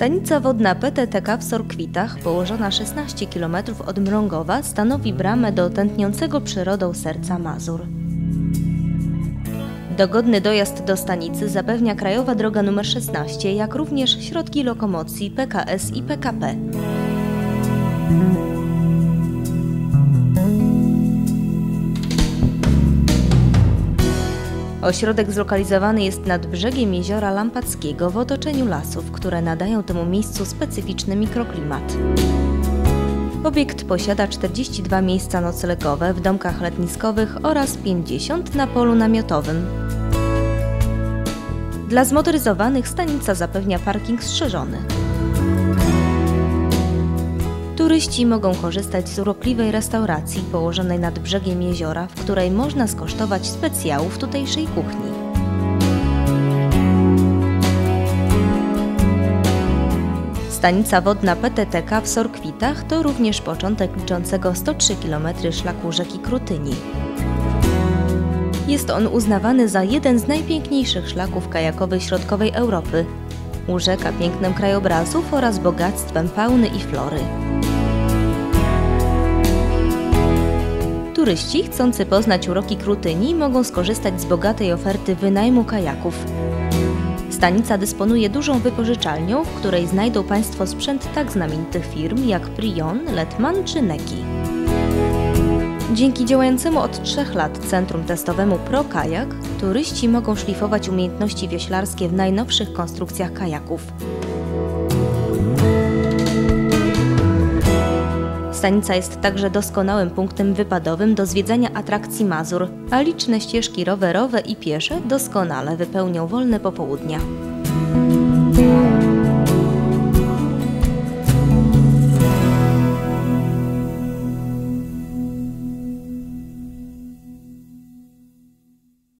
Stanica wodna PTTK w Sorkwitach, położona 16 km od Mrągowa, stanowi bramę do tętniącego przyrodą serca Mazur. Dogodny dojazd do stanicy zapewnia krajowa droga nr 16, jak również środki lokomocji PKS i PKP. Ośrodek zlokalizowany jest nad brzegiem jeziora Lampackiego w otoczeniu lasów, które nadają temu miejscu specyficzny mikroklimat. Obiekt posiada 42 miejsca noclegowe w domkach letniskowych oraz 50 na polu namiotowym. Dla zmotoryzowanych stanica zapewnia parking strzeżony. Turyści mogą korzystać z urokliwej restauracji położonej nad brzegiem jeziora, w której można skosztować specjałów tutejszej kuchni. Stanica wodna PTTK w Sorkwitach to również początek liczącego 103 km szlaku rzeki Krutyni. Jest on uznawany za jeden z najpiękniejszych szlaków kajakowych środkowej Europy. Urzeka pięknem krajobrazów oraz bogactwem fauny i flory. Turyści chcący poznać uroki Krutyni mogą skorzystać z bogatej oferty wynajmu kajaków. Stanica dysponuje dużą wypożyczalnią, w której znajdą Państwo sprzęt tak znamienitych firm jak Prion, Letman czy Neki. Dzięki działającemu od trzech lat centrum testowemu Pro Kajak, turyści mogą szlifować umiejętności wioślarskie w najnowszych konstrukcjach kajaków. Stanica jest także doskonałym punktem wypadowym do zwiedzania atrakcji Mazur, a liczne ścieżki rowerowe i piesze doskonale wypełnią wolne popołudnia.